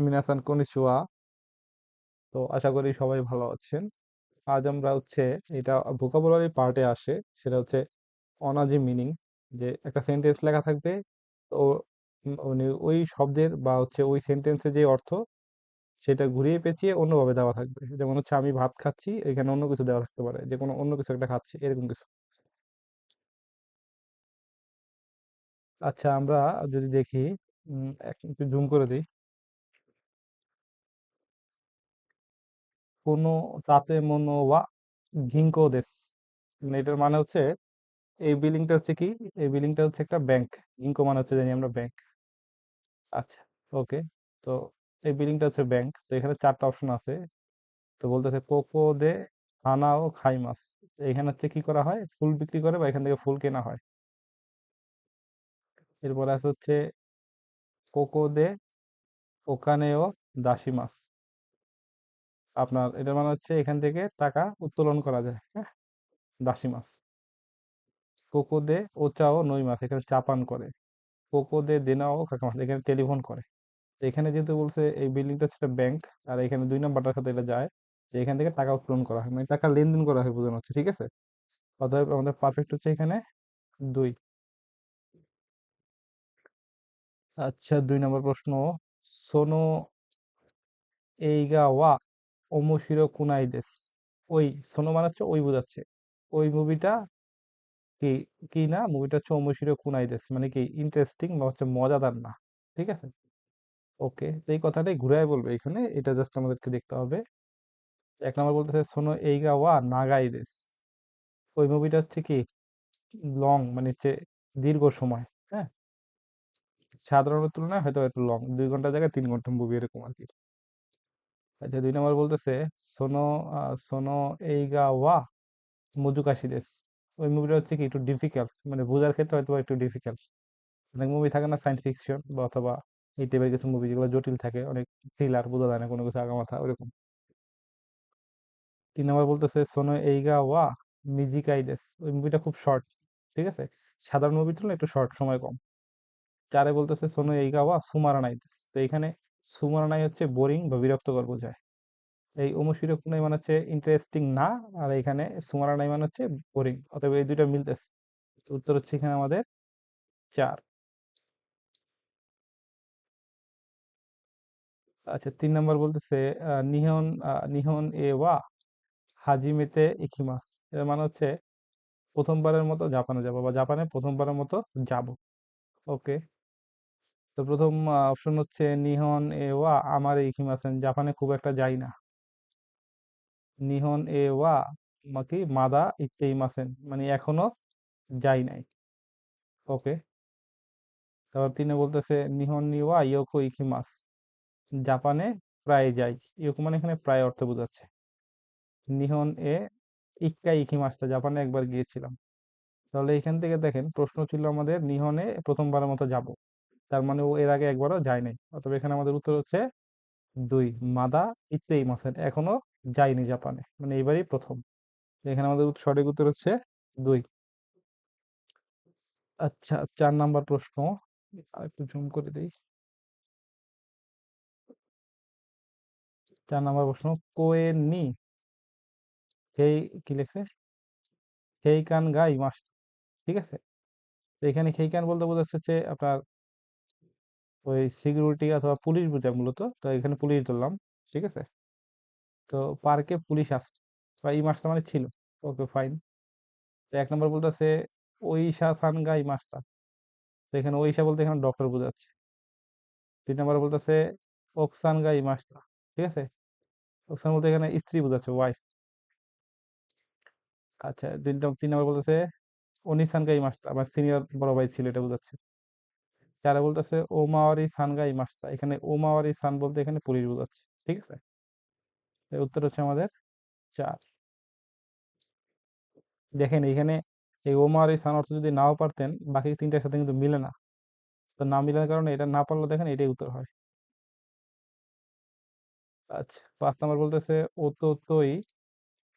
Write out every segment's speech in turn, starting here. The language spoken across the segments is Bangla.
মিনাসান কনিচিওয়া তো আশা করি সবাই ভালো আছেন। আজ আমরা হচ্ছে এটা ভোকাবুলারি পার্টে আসে, সেটা হচ্ছে অনাজি মিনিং যে একটা সেন্টেন্স লেখা থাকবে, তো মানে ওই শব্দের বা হচ্ছে ওই সেন্টেন্সের যে অর্থ, সেটা ঘুরিয়ে পেঁচিয়ে অন্যভাবে দেওয়া থাকবে। যেমন হচ্ছে আমি ভাত খাচ্ছি, এখানে অন্য কিছু দেওয়া থাকতে পারে, যে কোনো অন্য কিছু একটা খাচ্ছি, এরকম কিছু। আচ্ছা আমরা যদি দেখি একটু জুম করে দিই। কোনো তাতে মনো ওয়া গিঙ্কো দেশ। মানে এটার মানে হচ্ছে, এই বিল্ডিংটা হচ্ছে কি? এই বিল্ডিংটা হচ্ছে একটা ব্যাংক। গিঙ্কো মানে হচ্ছে জানি আমরা ব্যাংক। আচ্ছা ওকে। তো এই বিল্ডিংটা হচ্ছে ব্যাংক। তো এখানে চারটা অপশন আছে। তো বলতেছে কোকো দে হানা ও খাই মাছ এখানে হচ্ছে কি করা হয়? ফুল বিক্রি করে বা এখান থেকে ফুল কেনা হয়। এরপরে আছে হচ্ছে কোকো দে ওকানে ও দাসি মাছ। আপনার এটার মানে হচ্ছে এখান থেকে টাকা উত্তোলন করা যায় হ্যাঁ? দাসি মাছ। কোকো দে ওচা ও নই মাছ, এখানে চা পান করে। কোকো দে দেনা ও কাকা মাছ, এখানে টেলিফোন করে। তো এখানে যেহেতু বলছে এই বিল্ডিংটা হচ্ছে ব্যাংক, আর এখানে দুই নাম্বারটার সাথে এটা যায়, যে এখান থেকে টাকা উত্তোলন করা হয়। মানে টাকা লেনদেন করা হয় বোঝানো হচ্ছে, ঠিক আছে? অতএব আমাদের পারফেক্ট হচ্ছে এখানে দুই। আচ্ছা দুই নম্বর প্রশ্ন। সোনো এইগা ওয়া ওমোশিরো কুনাই দেস ওই সোনো মানে হচ্ছে ওই বোঝাচ্ছে। ওই মুভিটা কি কি না? মুভিটা হচ্ছে ওমোশিরো কুনাই দেস মানে কি ইন্টারেস্টিং বা হচ্ছে মজাদার না। ঠিক আছে? ওকে এই কথাটাই ঘুরাই বলবে এখানে। এটা জাস্ট আমাদেরকে দেখতে হবে। এক নম্বর বলতেছে, সোনো এইগা ওয়া নাগাই দেস ওই মুভিটা হচ্ছে কি লং মানে হচ্ছে দীর্ঘ সময় হ্যাঁ? সাধারণের তুলনায় হয়তো একটু লং দুই ঘণ্টার জায়গায় তিন ঘণ্টা মুভি এরকম আর কি। আচ্ছা দুই নম্বর বলতেছে, সোনো সোনো এইগা ওয়া মুজুকাশি দেস ওই মুভিটা হচ্ছে কি একটু ডিফিকাল্ট মানে বোঝার ক্ষেত্রে হয়তো একটু ডিফিকাল্ট অনেক মুভি থাকে না সায়েন্স ফিকশন বা অথবা এই টাইপের কিছু মুভি যেগুলো জটিল থাকে, অনেক থ্রিলার বোঝা যায় না কোনো কিছু আগামাথা ওরকম তিন নম্বর বলতেছে, সোনো এইগা ওয়া মিজিকাই দেস ওই মুভিটা খুব শর্ট ঠিক আছে? সাধারণ মুভির তুলনায় একটু শর্ট সময় কম। চারে বলতেছে, সোনো এইগা ওয়া সুমারানাই দেস তো এখানে সুমারানাই হচ্ছে বোরিং বা বিরক্তকর বোঝায়। এই ওমোশিরো কুনাই মানে হচ্ছে ইন্টারেস্টিং না, আর এখানে সুমারানাই মানে হচ্ছে বোরিং অতএব এই দুইটা মিলতেছে। উত্তর হচ্ছে এখানে আমাদের চার। আচ্ছা তিন নম্বর বলতেছে নিহন নিহন এ ওয়া হাজিমেতে ইকিমাস। এর মানে হচ্ছে প্রথমবারের মতো জাপানে যাব বা জাপানে প্রথমবারের মতো যাব। ওকে। তো প্রথম অপশন হচ্ছে নিহন এ ওয়া আমার এই ইকিমাসেন জাপানে খুব একটা যাই না। নিহন এ ওয়া মাকি মাদা ইত্তেইমাসেন মানে এখনও যাই নাই। ওকে তারপর তিনি বলতেছে নিহন নি ওয়া ইয়োকো ইকিমাস জাপানে প্রায় যাই, ইয়োকো মানে এখানে প্রায় অর্থ বোঝাচ্ছে। নিহন এ ইক্কা ইকিমাসটা জাপানে একবার গিয়েছিলাম। তাহলে এখান থেকে দেখেন, প্রশ্ন ছিল আমাদের নিহনে প্রথমবারের মতো যাব। তার মানে ও এর আগে একবারও যায় নাই অতএব এখানে আমাদের উত্তর হচ্ছে দুই, মাদা ইত্তেই মাসেন এখনও যায়নি জাপানে। মানে এইবারই প্রথম। এখানে আমাদের সঠিক উত্তর হচ্ছে দুই। আচ্ছা চার নাম্বার প্রশ্ন। একটু জুম করে দিই। চার নাম্বার প্রশ্ন। কোয়েন হেই, কি লিখছে? হেইকান গাই মাস্ট। ঠিক আছে? এখানে এখানে হেইকান বলতে বোঝাচ্ছে হচ্ছে আপনার ওই সিকিউরিটি অথবা পুলিশ বোঝায় মূলত। তো এখানে পুলিশ ধরলাম, ঠিক আছে? তো পার্কে পুলিশ আসছে। বা এই মাসটা মানে ছিল। ওকে ফাইন তো এক নম্বর বলতেছে ওইশা সানগা এই মাসটা। তো এখানে ওইশা বলতে এখানে ডক্টর বোঝাচ্ছে। তিন নম্বর বলতেছে, ওকসানগা এই মাসটা। ঠিক আছে? ওকসান বলতে এখানে স্ত্রী বোঝাচ্ছে ওয়াইফ আচ্ছা নম- তিন নম্বর বলতেছে, অনিসানগা এই মাসটা। আমার সিনিয়র বড় ভাই ছিল, এটা বোঝাচ্ছে। চারে বলতেছে ওমাওয়ারি সানগা এই মাসটা এখানে ওমাওয়ারি সান বলতে এখানে পুলিশ বোঝাচ্ছে, ঠিক আছে? উত্তর হচ্ছে আমাদের চার। দেখেন এখানে এই এই সান অর্থ যদি নাও পারতেন, বাকি তিনটার সাথে কিন্তু মিলে না। তো না মিলার কারণে এটা না পারলে দেখেন এটাই উত্তর হয়। আচ্ছা পাঁচ নাম্বার বলতেছে ও তো তোই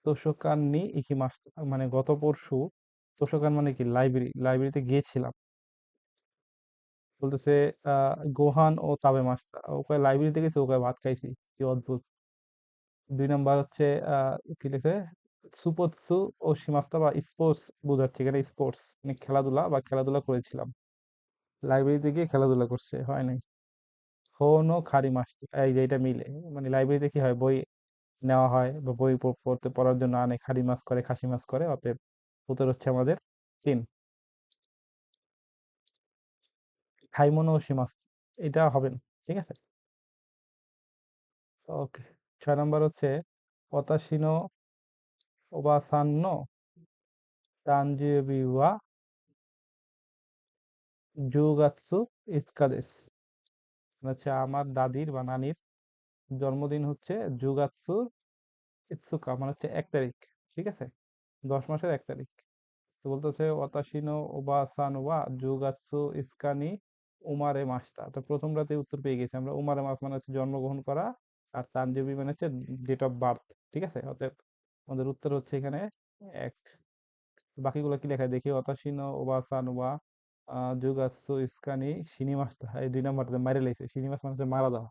তোষকান নি ইকি মাস মানে গত পরশু তোষকান মানে কি, লাইব্রেরি, লাইব্রেরিতে গিয়েছিলাম। বলতেছে গোহান ও তাবে মাস্টার। ওকে লাইব্রেরিতে গেছে, ওকে ভাত খাইছি, কি অদ্ভুত। দুই নাম্বার হচ্ছে কি লিখে? সুপোৎসু ও সীমাস্তা বা স্পোর্টস বোঝাচ্ছে, এখানে স্পোর্টস মানে খেলাধুলা বা খেলাধুলা করেছিলাম। লাইব্রেরিতে গিয়ে খেলাধুলা করছে, হয় নাই? হোনো খারি মাস্টার, এই যে এটা মিলে। মানে লাইব্রেরিতে কি হয়, বই নেওয়া হয় বা বই পড়তে, পড়ার জন্য আনে খারি মাছ করে, খাসি মাছ করে অতএব উত্তর হচ্ছে আমাদের তিন। খাইমোনো ও সীমাস্তা এটা হবে না, ঠিক আছে? ওকে, ছয় নম্বর হচ্ছে ওয়া জুগাৎসু ইস্কাদেস হচ্ছে আমার দাদির বা নানির জন্মদিন হচ্ছে জুগাৎসু ইৎসুকা মানে হচ্ছে এক তারিখ, ঠিক আছে? দশ মাসের এক তারিখ। তো বলতেছে ওতাশিনো ওবাসান ওয়া জুগাৎসু ইস্কানি উমারে মাসটা তো প্রথম রাতে উত্তর পেয়ে গেছি আমরা। উমারে মাস মানে হচ্ছে জন্মগ্রহণ করা আর তানজিবি মানে হচ্ছে ডেট অফ বার্থ ঠিক আছে? অতএব আমাদের উত্তর হচ্ছে এখানে এক। বাকিগুলো কি লেখা দেখি। অতাশিনো ওবাসান ওয়া জুগাৎসু ইস্কানি শিনিমাসটা এই দুই নাম্বারটা মারে লাইছে। শিনিমাস মানে হচ্ছে মারা দেওয়া।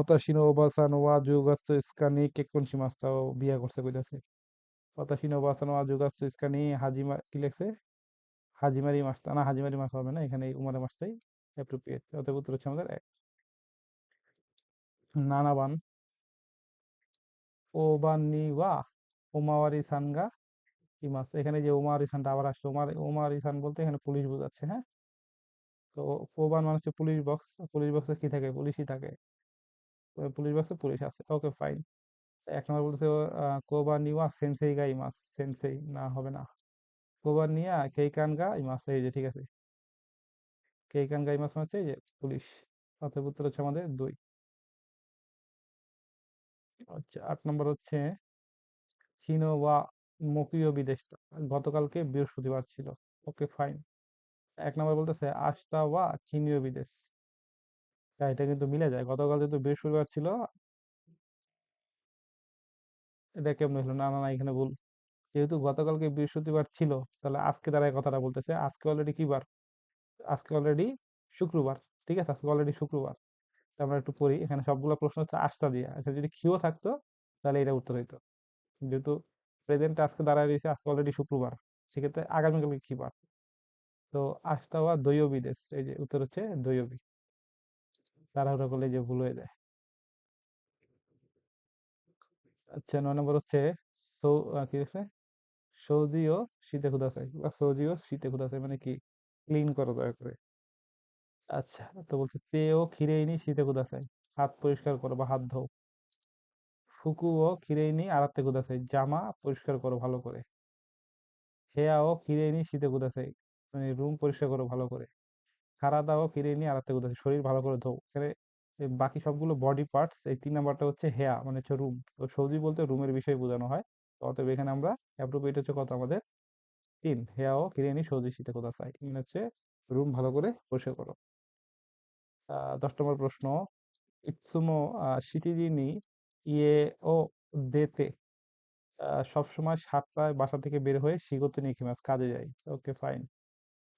ওতাশিনো ওবাসান ওয়া জুগাৎসু ইস্কানি কেকুন শিমাস্তাও বিয়া করছে কইতাছে। ওতাশিনো ওবাসান ওয়া জুগাৎসু ইস্কানি, হাজিমা, কি লেখছে? হাজিমারি মাসটা না, হাজিমারি মাস হবে না এখানে এই উমারে মাসটাই অ্যাপ্রোপ্রিয়েট অতএব উত্তর হচ্ছে আমাদের এক। নানাবান। ও ওবানি ওয়া ওমাওয়ারি সানগা কি মাস এখানে যে ওমাওয়ারি সানটা আবার আসছে ওমার ওমাওয়ারি সান বলতে এখানে পুলিশ বোঝাচ্ছে হ্যাঁ? তো ওবান মানে হচ্ছে পুলিশ বক্স, পুলিশ বক্সে কি থাকে? পুলিশই থাকে। পুলিশ বক্সে পুলিশ আছে, ওকে ফাইন। এক নম্বর বলছে কোবা নিওয়া সেন্সেই গা ইমাস, সেন্সেই না, হবে না। কোবা নিয়া কেইকান গা ইমাস এই যে ঠিক আছে? কেইকান গা এই মাছ হচ্ছে এই যে পুলিশ অতএব হচ্ছে আমাদের দুই। আচ্ছা আট নম্বর হচ্ছে চিনো বা মকিও বিদেশ গতকালকে বৃহস্পতিবার ছিল। Okay fine. এক নম্বর বলতেছে আস্তা বা চিনীয় বিদেশ। হ্যাঁ, এটা কিন্তু মিলে যায়। গতকাল যেহেতু বৃহস্পতিবার ছিল এটা কেমন হলো? না না না এখানে ভুল। যেহেতু গতকালকে বৃহস্পতিবার ছিল, তাহলে আজকে তারা এই কথাটা বলতেছে। আজকে অলরেডি কি বার? আজকে অলরেডি শুক্রবার, ঠিক আছে? আজকে অলরেডি শুক্রবার। তো আমরা একটু পড়ি। এখানে সবগুলো প্রশ্ন হচ্ছে আস্থা দিয়ে। আচ্ছা যদি খিও থাকতো, তাহলে এটা উত্তর হইতো। যেহেতু প্রেজেন্ট আজকে দাঁড়ায় রয়েছে, আজকে অলরেডি শুক্রবার, সেক্ষেত্রে আগামীকালকে কি বার? তো আস্থা হওয়া দৈয় বিদেশ এই যে উত্তর হচ্ছে দৈয়বী। তাড়াহুড়া করলে যে ভুল হয়ে যায়। আচ্ছা নয় নম্বর হচ্ছে সৌ কি আছে? সৌজিও শীতে খুদাসাই বা সৌজিও শীতে খুদাসাই মানে কি? ক্লিন করো দয়া করে। আচ্ছা তো বলছে তেও খিরেইনি শীতে খুদাসাই হাত পরিষ্কার করো বা হাত ধোও। ফুকুও খিরেইনি আরাতে খুদাসাই জামা পরিষ্কার করো ভালো করে। হেয়া হেয়াও খিরেইনি শীতে খুদাসাই মানে রুম পরিষ্কার করো ভালো করে। খারাদাও খিরেইনি আরাতে খুদাসাই শরীর ভালো করে ধোও। এখানে বাকি সবগুলো বডি পার্টস এই তিন নাম্বারটা হচ্ছে হেয়া মানে হচ্ছে রুম। তো সৌজি বলতে রুমের বিষয় বোঝানো হয়। তো অতএব এখানে আমরা অ্যাপ্রোপ্রিয়েট হচ্ছে কত আমাদের? তিন। হেয়াও কিরেনি সৌজি শীতে কোথা চাই মানে হচ্ছে রুম ভালো করে পরিষ্কার করো। দশ নম্বর প্রশ্ন। ইৎসুমো শিটিরিনি ইয়ে ও দেতে সবসময় সাতটায় বাসা থেকে বের হয়ে শিগোতে নিয়ে মাছ, কাজে যাই ওকে ফাইন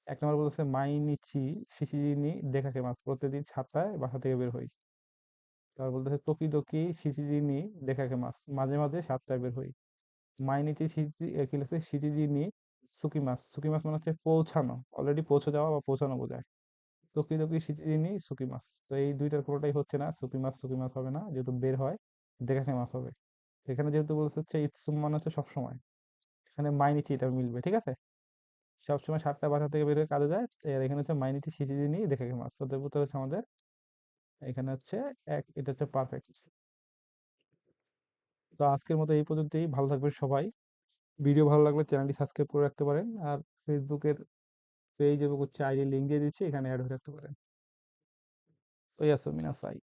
এক নম্বর বলতেছে, মাইনিচি শিশিরিনি দেখাকে মাছ। প্রতিদিন সাতটায় বাসা থেকে বের হই। তারপর বলতেছে তোকি তোকিদোকি শিশিরিনি দেখাকে মাছ। মাঝে মাঝে সাতটায় বের হই। মাইনিচি লিখছে? শিশিরিনি সুকি মাছ। সুকি মাছ মানে হচ্ছে পৌঁছানো। অলরেডি পৌঁছে যাওয়া বা পৌঁছানো বোঝায়। টকি টকি শিচিনি সুকি মাছ। তো এই দুইটার কোনোটাই হচ্ছে না। সুকি মাছ সুকি মাছ হবে না। যেহেতু বের হয় দেখাকে মাছ হবে। এখানে যেহেতু বলছে হচ্ছে ইৎসুম মানে হচ্ছে সবসময়। এখানে মাইনিচি এটা মিলবে, ঠিক আছে? সবসময় সাতটা বাসা থেকে বের হয়ে কাজে যায়। আর এখানে হচ্ছে মাইনিচি শিচিনি দেখাকে মাছ। তো উত্তর হচ্ছে আমাদের। এখানে হচ্ছে এক, এটা হচ্ছে পারফেক্ট তো আজকের মতো এই পর্যন্তই। ভালো থাকবেন সবাই। ভিডিও ভালো লাগলে চ্যানেলটি সাবস্ক্রাইব করে রাখতে পারেন। আর ফেসবুকের পেজ এবং হচ্ছে আইডি লিঙ্ক দিয়ে দিচ্ছি, এখানে অ্যাড হয়ে রাখতে পারেন। ওই আসো মিনাসাই